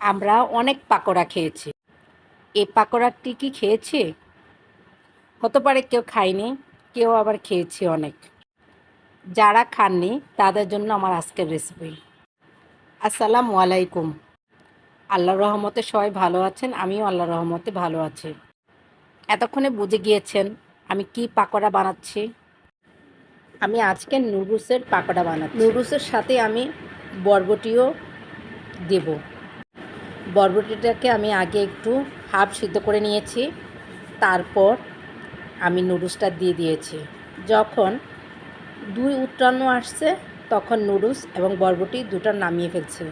আমরা অনেক পাকোড়া খেয়েছি। এই পাকোড়াটি কি খেয়েছি? হতে পারে কেউ খায়নি, কেউ আবার খেয়েছি অনেক। যারা খাননি, তাদের জন্য আমার আজকের রেসিপি আসসালামু আলাইকুম। আল্লাহ রহমতে সবাই ভালো আছেন, আমিও আল্লাহ রহমতে ভালো আছি। এতক্ষণে বুঝে গিয়েছেন আমি কি পাকোড়া বানাচ্ছি? আমি আজকে নুডলসের পাকোড়া বানাচ্ছি। নুডলসের সাথে আমি বরবটিও দেব। বরবটিটাকে আমি আগে একটু হাফ সিদ্ধ করে নিয়েছি, তারপর আমি নুডলসটা দিয়ে দিয়েছি। যখন দুই উত্তান্ন আসছে, তখন নুডলস এবং বরবটি দুটো নামিয়ে ফেলছে।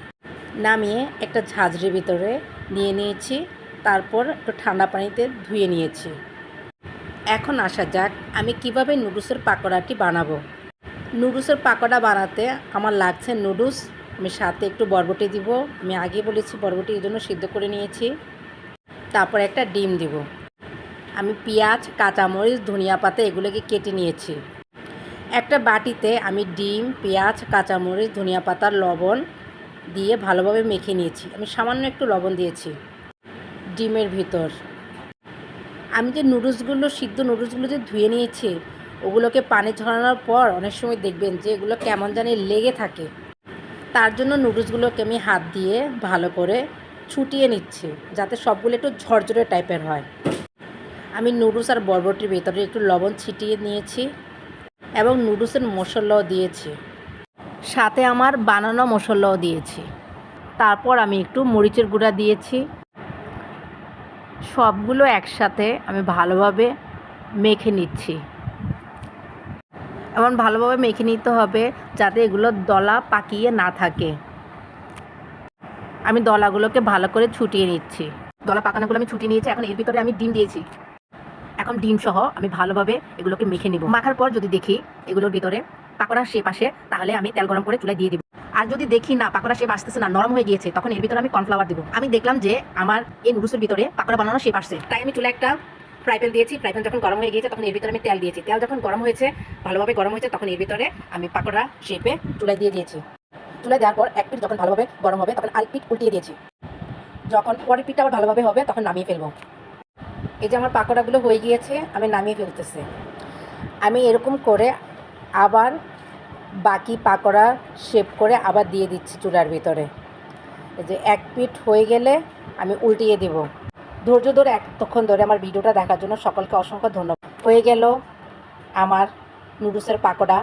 নামিয়ে একটা ঝাঁঝরির ভিতরে নিয়ে নিয়েছি, তারপর একটু ঠান্ডা পানিতে ধুয়ে নিয়েছি। এখন আসা যাক আমি কীভাবে নুডলসের পাকোড়াটি বানাবো। নুডলসের পাকোড়া বানাতে আমার লাগছে নুডলস আমি সাথে একটু বরবটি দিব। আমি আগে বলেছি বরবটি এই জন্য সিদ্ধ করে নিয়েছি। তারপর একটা ডিম দিব। আমি পেঁয়াজ, কাঁচামরিচ, ধনিয়া পাতা এগুলোকে কেটে নিয়েছি। একটা বাটিতে আমি ডিম, পেঁয়াজ, কাঁচামরিচ, ধনিয়া পাতার লবণ দিয়ে ভালোভাবে মেখে নিয়েছি। আমি সামান্য একটু লবণ দিয়েছি ডিমের ভিতর। আমি যে নুডলসগুলো, সিদ্ধ নুডলসগুলো যে ধুয়ে নিয়েছি, ওগুলোকে পানি ঝরানোর পর অনেক সময় দেখবেন যে এগুলো কেমন জানি লেগে থাকে। তার জন্য নুডলসগুলোকে আমি হাত দিয়ে ভালো করে ছুটিয়ে নিচ্ছি, যাতে সবগুলো একটু ঝরঝরে টাইপের হয়। আমি নুডলস আর বরবটির ভেতরে একটু লবণ ছিটিয়ে নিয়েছি এবং নুডলসের মশলাও দিয়েছি। সাথে আমার বানানো মশলাও দিয়েছি। তারপর আমি একটু মরিচের গুঁড়া দিয়েছি। সবগুলো একসাথে আমি ভালোভাবে মেখে নিচ্ছি। এমন ভালোভাবে মেখে নিতে হবে যাতে এগুলো দলা পাকিয়ে না থাকে। আমি দলাগুলোকে ভালো করে ছুটিয়ে নিচ্ছি। দলা পাকানোগুলো আমি ছুটিয়ে নিয়েছি, এখন এর ভিতরে আমি ডিম দিয়েছি। এখন ডিম সহ আমি ভালোভাবে এগুলোকে মেখে নিব। মাখার পর যদি দেখি এগুলোর ভিতরে পাকোড়া শেপ আসে, তাহলে আমি তেল গরম করে চুলায় দিয়ে দিব। আর যদি দেখি না পাকোড়া শেপ আসতেছে না, নরম হয়ে গিয়েছে, তখন এর ভিতরে আমি কর্নফ্লাওয়ার দিব। আমি দেখলাম যে আমার এই নুডলসের ভিতরে পাকোড়া বানানো শেপ আসছে। তাই আমি চুলা একটা ফ্রাই প্যান দিয়েছি ফ্রাই প্যান যখন গরম হয়ে গিয়েছে তখন এর ভিতরে আমি তেল দিয়েছি। তেল যখন গরম হয়েছে, ভালোভাবে গরম হয়েছে, তখন এর ভিতরে আমি পাকোড়া শেপে চুলায় দিয়ে দিয়েছি। চুলায় দেওয়ার পর এক পিঠ যখন ভালোভাবে গরম হবে, তখন আরেক পিঠ উল্টিয়ে দিয়েছি। যখন পরের পিঠটা আবার ভালোভাবে হবে, তখন নামিয়ে ফেলব। এই যে আমার পাকোড়াগুলো হয়ে গিয়েছে, আমি নামিয়ে ফেলতেছি। আমি এরকম করে আবার বাকি পাকোড়া শেপ করে আবার দিয়ে দিচ্ছি চুলার ভিতরে। যে এক পিঠ হয়ে গেলে আমি উল্টিয়ে দেব। ধৈর্য ধরে এতক্ষণ ধরে আমার ভিডিওটা দেখার জন্য সকলকে অসংখ্য ধন্যবাদ। হয়ে গেল আমার নুডলসের পাকোড়া।